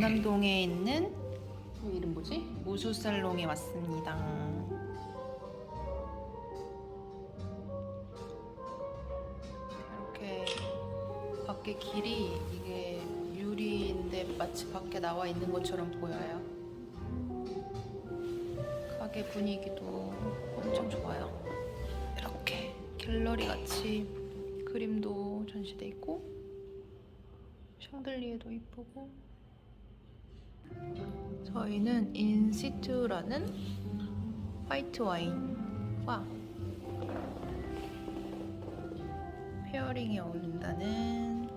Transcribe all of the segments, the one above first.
가평에 있는 그 이름 뭐지? 무수살롱에 왔습니다. 이렇게 밖에 길이 이게 유리인데 마치 밖에 나와 있는 것처럼 보여요. 가게 분위기도 엄청 좋아요. 이렇게 갤러리 같이 그림도 전시돼 있고 샹들리에도 이쁘고 저희는 인시투라는 화이트 와인과 페어링에 어울린다는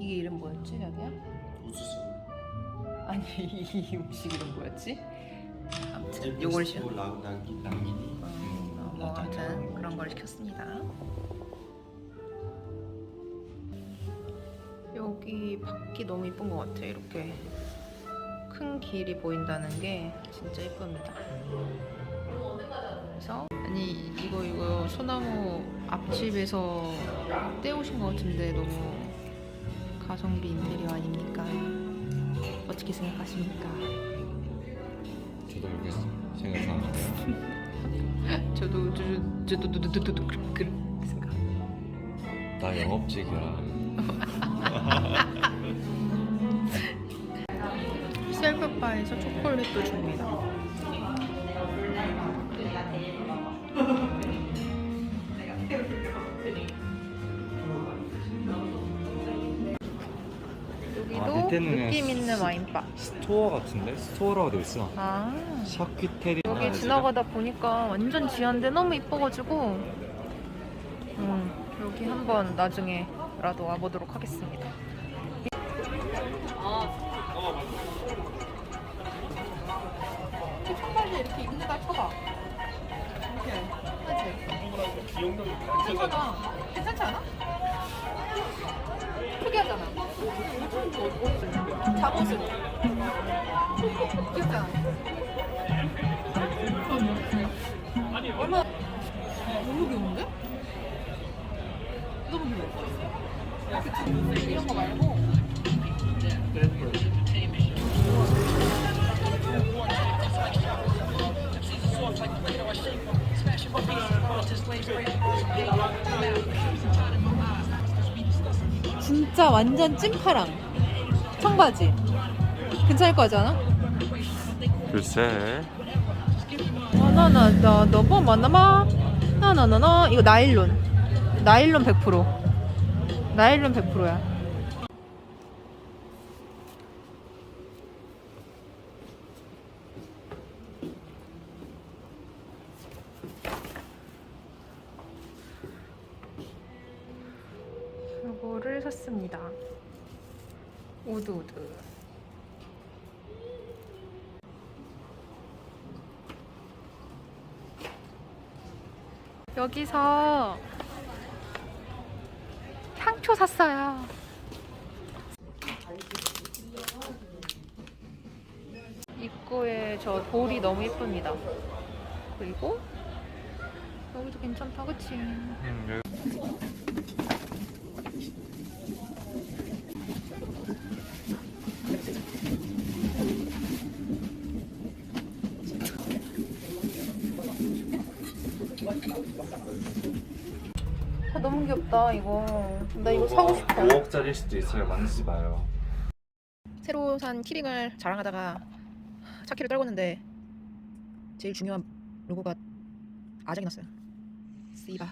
이게 이름 뭐였지 자기야? 우수수. 아니 이 음식 이름 뭐였지? 아무튼 요걸 시고 남기 남기니. 어, 뭐 아무튼 그런 걸 시켰습니다. 여기 밖이 너무 이쁜 것 같아. 이렇게 큰 길이 보인다는 게 진짜 이쁩니다. 그래서 아니 이거 이거 소나무 앞집에서 떼오신 것 같은데 너무 가성비 인테리어 아닙니까? 어떻게 생각하십니까? 저도 그렇게 생각하는데요. 저도 저도 저도 저도 저도 저도 그- 그렇게 생각. 나 영업직이라. 셀프바에서 초콜릿도 줍니다. 아, 여기도 밑에는 느낌 있는 와인바. 스토어 같은데? 스토어라고 돼 있어. 아 샤키테리. 여기 지나가다 보니까 완전 지한데 너무 이뻐가지고 음, 여기 한번 나중에라도 와보도록 하겠습니다. 청바지 이렇게 입는다 쳐봐. 이렇게 하지. 괜찮아. 괜찮지 않아? 특이하잖아. 잠옷으로. 귀엽지 않아? 얼마 너무 귀여운데? 너무 귀여워. 이런 거 말고. 진짜 완전 찐파랑. 청바지. 괜찮을 거 같지 않아? 글쎄. 나나나나 너뭐 만나마? 나나나나? 이거 나일론. 나일론 100% 나일론 100%야 이거를 샀습니다 우드 우드 여기서 향초 샀어요. 입구에 저 돌이 너무 예쁩니다. 그리고 여기도 괜찮다, 그치? 음, 아, 너무 귀엽다, 이거. 나 이거 사고 싶어. 5억짜리일 수도 있어요. 만지지 마요. 새로 산 키링을 자랑하다가 차키를 떨궜는데 제일 중요한 로고가 아작이 났어요. 씨바.